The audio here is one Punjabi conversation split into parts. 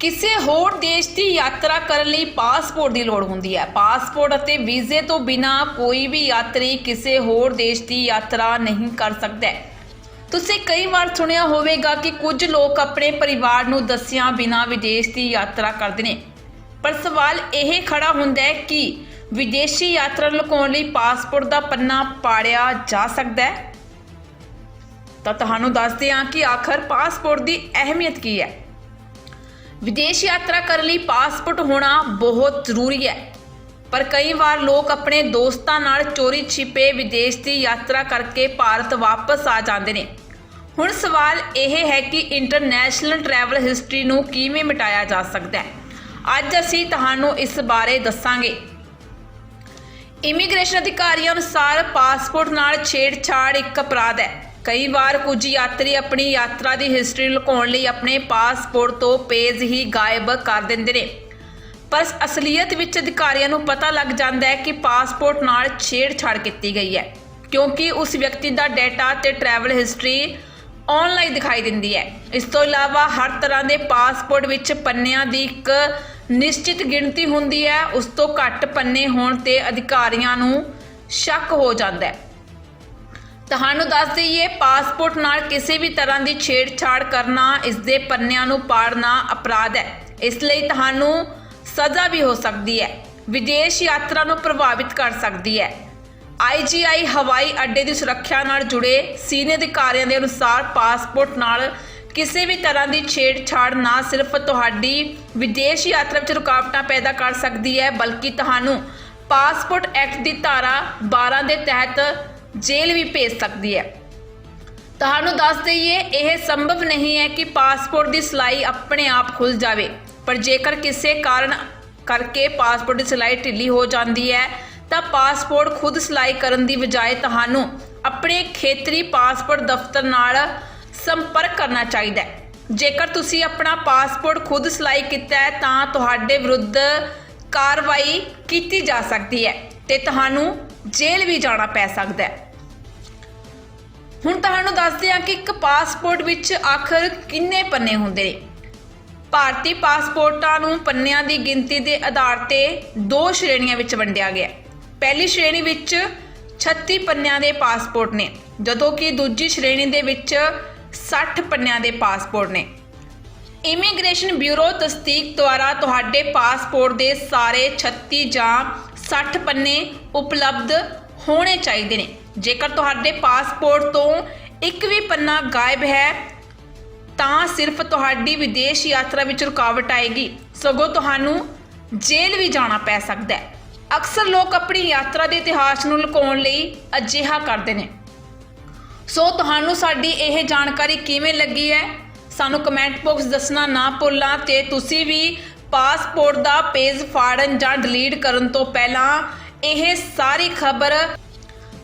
ਕਿਸੇ ਹੋਰ ਦੇਸ਼ ਦੀ ਯਾਤਰਾ ਕਰਨ ਲਈ ਪਾਸਪੋਰਟ ਦੀ ਲੋੜ ਹੁੰਦੀ ਹੈ। ਪਾਸਪੋਰਟ ਅਤੇ ਵੀਜ਼ੇ ਤੋਂ ਬਿਨਾਂ ਕੋਈ ਵੀ ਯਾਤਰੀ ਕਿਸੇ ਹੋਰ ਦੇਸ਼ ਦੀ ਯਾਤਰਾ ਨਹੀਂ ਕਰ ਸਕਦਾ ਤੁਸੀਂ ਕਈ ਵਾਰ ਸੁਣਿਆ ਹੋਵੇਗਾ ਕਿ ਕੁਝ ਲੋਕ ਆਪਣੇ ਪਰਿਵਾਰ ਨੂੰ ਦੱਸਿਆਂ ਬਿਨਾਂ ਵਿਦੇਸ਼ ਦੀ ਯਾਤਰਾ ਕਰਦੇ ਨੇ। ਪਰ ਸਵਾਲ ਇਹ ਖੜਾ ਹੁੰਦਾ ਹੈ ਕਿ ਵਿਦੇਸ਼ੀ ਯਾਤਰਾ ਲੁਕਾਉਣ ਲਈ ਪਾਸਪੋਰਟ ਦਾ ਪੰਨਾ ਪਾੜਿਆ ਜਾ ਸਕਦਾ ਹੈ? ਤਾਂ ਤੁਹਾਨੂੰ ਦੱਸਦੇ ਹਾਂ ਕਿ ਆਖਰ ਪਾਸਪੋਰਟ ਦੀ ਅਹਿਮੀਅਤ ਕੀ ਹੈ। ਵਿਦੇਸ਼ ਯਾਤਰਾ ਕਰਨ ਲਈ ਪਾਸਪੋਰਟ ਹੋਣਾ ਬਹੁਤ ਜ਼ਰੂਰੀ ਹੈ। ਪਰ ਕਈ ਵਾਰ ਲੋਕ ਆਪਣੇ ਦੋਸਤਾਂ ਨਾਲ ਚੋਰੀ ਛਿਪੇ ਵਿਦੇਸ਼ ਦੀ ਯਾਤਰਾ ਕਰਕੇ ਭਾਰਤ ਵਾਪਸ ਆ ਜਾਂਦੇ ਨੇ। ਹੁਣ ਸਵਾਲ ਇਹ ਹੈ ਕਿ ਇੰਟਰਨੈਸ਼ਨਲ ਟਰੈਵਲ ਹਿਸਟਰੀ ਨੂੰ ਕਿਵੇਂ ਮਿਟਾਇਆ ਜਾ ਸਕਦਾ ਹੈ? ਅੱਜ ਅਸੀਂ ਤੁਹਾਨੂੰ ਇਸ ਬਾਰੇ ਦੱਸਾਂਗੇ। ਇਮੀਗ੍ਰੇਸ਼ਨ ਅਧਿਕਾਰੀਆਂ ਅਨੁਸਾਰ ਪਾਸਪੋਰਟ ਨਾਲ ਛੇੜਛਾੜ ਇੱਕ ਅਪਰਾਧ ਹੈ। ਕਈ ਵਾਰ ਕੁਝ ਯਾਤਰੀ ਆਪਣੀ ਯਾਤਰਾ ਦੀ ਹਿਸਟਰੀ ਲੁਕਾਉਣ ਲਈ ਆਪਣੇ ਪਾਸਪੋਰਟ ਤੋਂ ਪੇਜ ਹੀ ਗਾਇਬ ਕਰ ਦਿੰਦੇ ਨੇ। ਪਰ ਅਸਲੀਅਤ ਵਿੱਚ ਅਧਿਕਾਰੀਆਂ ਨੂੰ ਪਤਾ ਲੱਗ ਜਾਂਦਾ ਹੈ ਕਿ ਪਾਸਪੋਰਟ ਨਾਲ ਛੇੜਛਾੜ ਕੀਤੀ ਗਈ ਹੈ, ਕਿਉਂਕਿ ਉਸ ਵਿਅਕਤੀ ਦਾ ਡਾਟਾ ਤੇ ਟਰੈਵਲ ਹਿਸਟਰੀ ਆਨਲਾਈਨ ਦਿਖਾਈ ਦਿੰਦੀ ਹੈ। ਇਸ ਤੋਂ ਇਲਾਵਾ ਹਰ ਤਰ੍ਹਾਂ ਦੇ ਪਾਸਪੋਰਟ ਵਿੱਚ ਪੰਨਿਆਂ ਦੀ ਇੱਕ ਨਿਸ਼ਚਿਤ ਗਿਣਤੀ ਹੁੰਦੀ ਹੈ, ਉਸ ਤੋਂ ਘੱਟ ਪੰਨੇ ਹੋਣ ਤੇ ਅਧਿਕਾਰੀਆਂ ਨੂੰ ਸ਼ੱਕ ਹੋ ਜਾਂਦਾ ਹੈ। ਤੁਹਾਨੂੰ ਦੱਸ ਦਈਏ, ਪਾਸਪੋਰਟ ਨਾਲ ਕਿਸੇ ਵੀ ਤਰ੍ਹਾਂ ਦੀ ਛੇੜਛਾੜ ਕਰਨਾ ਇਸ ਦੇ ਪੰਨਿਆਂ ਨੂੰ ਪਾੜਨਾ ਅਪਰਾਧ ਹੈ। ਇਸ ਲਈ ਤੁਹਾਨੂੰ ਸਜ਼ਾ ਵੀ ਹੋ ਸਕਦੀ ਹੈ। ਵਿਦੇਸ਼ ਯਾਤਰਾ ਨੂੰ ਪ੍ਰਭਾਵਿਤ ਕਰ ਸਕਦੀ ਹੈ। ਆਈਜੀਆਈ ਹਵਾਈ ਅੱਡੇ ਦੀ ਸੁਰੱਖਿਆ ਨਾਲ ਜੁੜੇ ਸੀਨੀਅਰ ਅਧਿਕਾਰੀਆਂ ਦੇ ਅਨੁਸਾਰ ਪਾਸਪੋਰਟ ਨਾਲ ਕਿਸੇ ਵੀ ਤਰ੍ਹਾਂ ਦੀ ਛੇੜਛਾੜ ਨਾ ਸਿਰਫ ਤੁਹਾਡੀ ਵਿਦੇਸ਼ ਯਾਤਰਾ ਵਿੱਚ ਰੁਕਾਵਟਾਂ ਪੈਦਾ ਕਰ ਸਕਦੀ ਹੈ, ਬਲਕਿ ਤੁਹਾਨੂੰ ਪਾਸਪੋਰਟ ਐਕਟ ਦੀ ਧਾਰਾ 12 ਦੇ ਤਹਿਤ ਜੇਲ੍ਹ ਵੀ ਭੇਜ ਸਕਦੀ ਹੈ। ਤੁਹਾਨੂੰ ਦੱਸ ਦਈਏ, ਇਹ ਸੰਭਵ ਨਹੀਂ ਹੈ ਕਿ ਪਾਸਪੋਰਟ ਦੀ ਸਿਲਾਈ ਆਪਣੇ ਆਪ ਖੁੱਲ ਜਾਵੇ, ਪਰ ਜੇਕਰ ਕਿਸੇ ਕਾਰਨ ਕਰਕੇ ਪਾਸਪੋਰਟ ਦੀ ਸਿਲਾਈ ਢਿੱਲੀ ਹੋ ਜਾਂਦੀ ਹੈ, ਤਾਂ ਪਾਸਪੋਰਟ ਖੁਦ ਸਿਲਾਈ ਕਰਨ ਦੀ ਬਜਾਏ ਤੁਹਾਨੂੰ ਆਪਣੇ ਖੇਤਰੀ ਪਾਸਪੋਰਟ ਦਫ਼ਤਰ ਨਾਲ ਸੰਪਰਕ ਕਰਨਾ ਚਾਹੀਦਾ ਹੈ। ਜੇਕਰ ਤੁਸੀਂ ਆਪਣਾ ਪਾਸਪੋਰਟ ਖੁਦ ਸਿਲਾਈ ਕੀਤਾ ਹੈ, ਤਾਂ ਤੁਹਾਡੇ ਵਿਰੁੱਧ ਕਾਰਵਾਈ ਕੀਤੀ ਜਾ ਸਕਦੀ ਹੈ ਤੇ ਤੁਹਾਨੂੰ ਜੇਲ੍ਹ ਵੀ ਜਾਣਾ ਪੈ ਸਕਦਾ ਹੈ। ਹੁਣ ਤੁਹਾਨੂੰ ਦੱਸਦੇ ਹਾਂ ਕਿ ਇੱਕ ਪਾਸਪੋਰਟ ਵਿੱਚ ਆਖਰ ਕਿੰਨੇ ਪੰਨੇ ਹੁੰਦੇ ਨੇ। ਭਾਰਤੀ ਪਾਸਪੋਰਟਾਂ ਨੂੰ ਪੰਨਿਆਂ ਦੀ ਗਿਣਤੀ ਦੇ ਆਧਾਰ ਤੇ ਦੋ ਸ਼੍ਰੇਣੀਆਂ ਵਿੱਚ ਵੰਡਿਆ ਗਿਆ ਪਹਿਲੀ ਸ਼੍ਰੇਣੀ ਵਿੱਚ 36 ਪੰਨਿਆਂ ਦੇ ਪਾਸਪੋਰਟ ਨੇ, ਜਦੋਂ ਕਿ ਦੂਜੀ ਸ਼੍ਰੇਣੀ ਦੇ ਵਿੱਚ 60 ਪੰਨਿਆਂ ਦੇ ਪਾਸਪੋਰਟ ਨੇ। ਇਮੀਗ੍ਰੇਸ਼ਨ ਬਿਊਰੋ ਤਸਦੀਕ ਦੁਆਰਾ ਤੁਹਾਡੇ ਪਾਸਪੋਰਟ ਦੇ ਸਾਰੇ 36 ਜਾਂ 60 ਪੰਨੇ ਉਪਲਬਧ ਹੋਣੇ ਚਾਹੀਦੇ ਨੇ। ਜੇਕਰ ਤੁਹਾਡੇ ਪਾਸਪੋਰਟ ਤੋਂ ਇੱਕ ਵੀ ਪੰਨਾ ਗਾਇਬ ਹੈ, ਤਾਂ ਸਿਰਫ ਤੁਹਾਡੀ ਵਿਦੇਸ਼ ਯਾਤਰਾ ਵਿੱਚ ਰੁਕਾਵਟ ਆਏਗੀ। ਸਗੋਂ ਤੁਹਾਨੂੰ ਜੇਲ੍ਹ ਵੀ ਜਾਣਾ ਪੈ ਸਕਦਾ ਹੈ। ਅਕਸਰ ਲੋਕ ਆਪਣੀ ਯਾਤਰਾ ਦੇ ਇਤਿਹਾਸ ਨੂੰ ਲੁਕਾਉਣ ਲਈ ਅਜਿਹਾ ਕਰਦੇ ਨੇ। ਸੋ ਤੁਹਾਨੂੰ ਸਾਡੀ ਇਹ ਜਾਣਕਾਰੀ ਕਿਵੇਂ ਲੱਗੀ ਹੈ? ਸਾਨੂੰ ਕਮੈਂਟ ਬਾਕਸ ਦੱਸਣਾ ਨਾ ਭੁੱਲਣਾ ਤੇ ਤੁਸੀਂ ਵੀ ਪਾਸਪੋਰਟ ਦਾ ਪੇਜ ਫਾੜਨ ਜਾਂ ਡਿਲੀਟ ਕਰਨ ਤੋਂ ਪਹਿਲਾਂ ਇਹ ਸਾਰੀ ਖਬਰ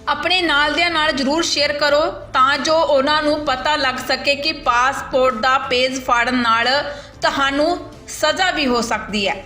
ਆਪਣੇ ਨਾਲ ਨਾਲਦਿਆਂ ਨਾਲ ਜਰੂਰ ਸ਼ੇਅਰ ਕਰੋ ਤਾਂ ਜੋ ਉਹਨਾਂ ਨੂੰ ਪਤਾ ਲੱਗ ਸਕੇ ਕਿ ਪਾਸਪੋਰਟ ਦਾ ਪੇਜ ਫਾੜਨ ਨਾਲ ਤੁਹਾਨੂੰ ਸਜ਼ਾ ਵੀ ਹੋ ਸਕਦੀ ਹੈ।